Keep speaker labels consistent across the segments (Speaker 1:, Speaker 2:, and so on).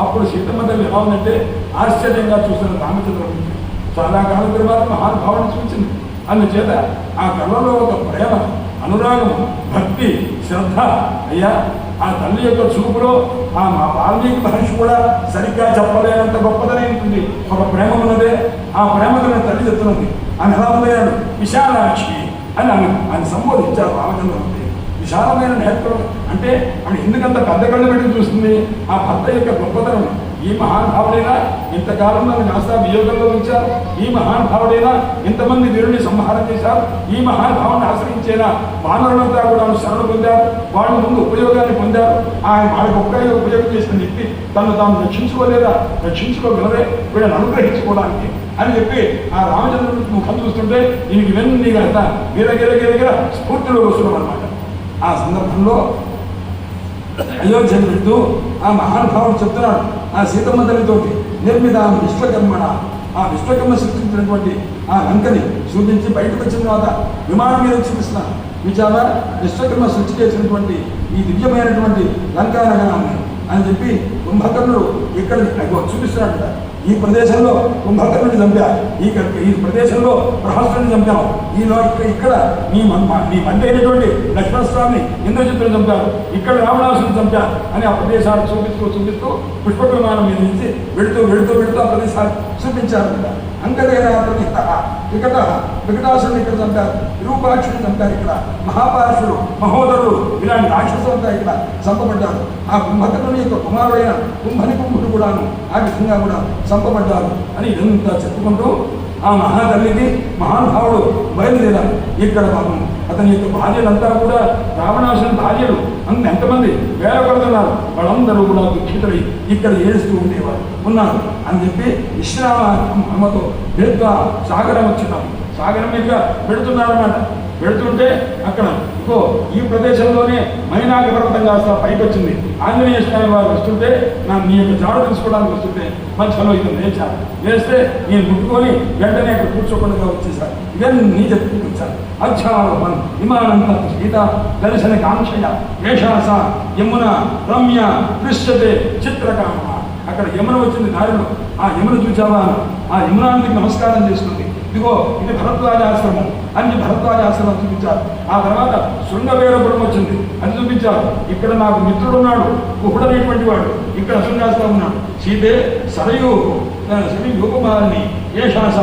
Speaker 1: అప్పుడు సీతమ్మ ఎలా ఉందంటే ఆశ్చర్యంగా చూసిన రామచంద్రమూర్తి చాలా కాలం తర్వాత మహానుభావుని చూసింది. అందుచేత ఆ కళలో ఒక ప్రేమ అనురాగం భక్తి శ్రద్ధ అయ్యా ఆ తల్లి యొక్క చూపులో ఆ మా వాల్మీకి మహర్షి కూడా సరిగ్గా చెప్పలేనంత గొప్పదనే ఉంటుంది ఒక ప్రేమ ఉన్నదే. ఆ ప్రేమతో తల్లి చెప్తున్నది. ఆయన ఎలా ఉన్నాడు విశాలాక్షి అని ఆమె ఆయన సంబోధించారు రామచంద్రుడు విశాలమైన నేత్రం. అంటే ఆమె ఎందుకంత పెద్ద కళ్ళు పెట్టి చూస్తుంది. ఆ భర్త యొక్క గొప్పతనం. ఈ మహానుభావుడైనా ఇంతకాలం నన్ను కాస్త వియోగంలో ఉంచారు. ఈ మహానుభావుడైనా ఇంతమంది వీరుని సంహారం చేశారు. ఈ మహానుభావుని ఆశ్రయించేనా వానరులంతా కూడా శరణ పొందారు. వాళ్ళు ముందు ఉపయోగాన్ని పొందారు. ఆయన వాళ్ళకి ఒక్కడే ఉపయోగం చేసిన వ్యక్తి తను తాను రక్షించుకోలేదా? రక్షించుకోగలరే? వీళ్ళని అనుగ్రహించుకోవడానికి అని చెప్పి ఆ రామచంద్రుడి ముఖం చూస్తుంటే ఈయనకి ఇవన్నీ కదా గిరగిరగిరగిర స్ఫూర్తిలో వస్తున్నాం అనమాట ఆ సందర్భంలో అయోధ్య వెళ్తూ ఆ మహానుభావుడు చెప్తున్నాడు ఆ సీతమ్మ తల్లితోటి నిర్మిత విశ్వకర్మణ ఆ విశ్వకర్మ సృష్టించినటువంటి ఆ లంకని చూపించి బయటకు వచ్చిన తర్వాత విమానం మీద చూపిస్తున్నాను విచారా విశ్వకర్మ సృష్టి చేసినటువంటి ఈ దివ్యమైనటువంటి లంకా నగరాన్ని అని చెప్పి కుంభకర్ణుడు ఇక్కడ చూపిస్తున్నాడు ఈ ప్రదేశంలో కుంభకర్ణుని చంపారు. ఈ ఈ ప్రదేశంలో ప్రహస్తుని చంపాము ఈ ఇక్కడ ఇక్కడ మీ మీ మంది అయినటువంటి లక్ష్మణస్వామిని ఇంద్రజిత్తుని చంపారు. ఇక్కడ రావణాసుని చంపారు అని ఆ ప్రదేశాలు చూపిస్తూ చూపిస్తూ పుష్ప విమానం మీద నుంచి వెళుతూ వెళుతూ వెళుతూ ఆ ప్రదేశాలు చూపించారు ఇక్కడ ప్రతిష్ట వికట వికటాసురుని ఇక్కడ చంపారు విరూపాక్షుడు చంపారు ఇక్కడ మహాపారుషుడు మహోదరుడు ఇలాంటి రాక్షసులంతా ఇక్కడ చంపబడ్డారు. ఆ కుంభకర్ణుని యొక్క కుమారుడైన కుంభని కుంభుడు కూడాను ఆ విధంగా కూడా చంపబడ్డారు అని ఇదంతా చెప్పుకుంటూ ఆ మహాతల్లికి మహానుభావుడు బయలుదేరారు. ఇక్కడ పాపం అతని యొక్క భార్యలంతా కూడా రావణాసుని భార్యలు. అంత ఎంతమంది? వేల కొడుతున్నారు వాళ్ళందరూ కూడా దుఃఖితులై ఇక్కడ ఏడుస్తూ ఉండేవారు. ఉన్నారు. అని చెప్పి విశ్రామ అమ్మతో భేద్వ సాగరం వచ్చినాం. సాగరం మీద పెడుతున్నారన్నమాట. పెడుతుంటే అక్కడ ఇంకో ఈ ప్రదేశంలోనే మైనాక పర్వతం కాస్త పైకి వచ్చింది ఆంజనేయ స్వామి వారు వస్తుంటే నా నీ యొక్క జాడు తెలుసుకోవడానికి వస్తుంటే మధ్యలో ఇది లేచాను లేస్తే నేను ముట్టుకొని వెంటనే ఇక్కడ కూర్చోకుండా వచ్చేసాను ఇవన్నీ చెప్పుకుంటారు అధ్యారోహన్ విమానంత సీత దర్శన కాంక్షయ వేషాస యమున రమ్య దృశ్యతే చిత్రకామ. అక్కడ యమున వచ్చింది దారిలో ఆ యమున చూచావా? ఆ యమునానికి నమస్కారం చేస్తుంది ఇదిగో ఇది భరద్వాజ ఆశ్రమం. అని భరద్వాజ ఆశ్రమం చూపించారు. ఆ తర్వాత శృంగవేరపురం వచ్చింది. అని చూపించారు. ఇక్కడ నాకు మిత్రుడు ఉన్నాడు కుహుడనేటువంటి వాడు. ఇక్కడ శృంగాస్తా ఉన్నాడు. సీతే సరయు సరి యోగమాలిని ఏ శాస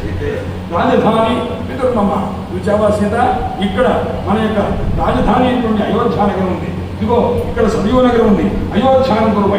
Speaker 1: సీతే. రాజధాని పితుర్మమ్మ చూచావా సీత? ఇక్కడ మన యొక్క రాజధాని అయినటువంటి అయోధ్య నగరం ఉంది. ఇదిగో ఇక్కడ సరయూ నగరం ఉంది. అయోధ్య నగరం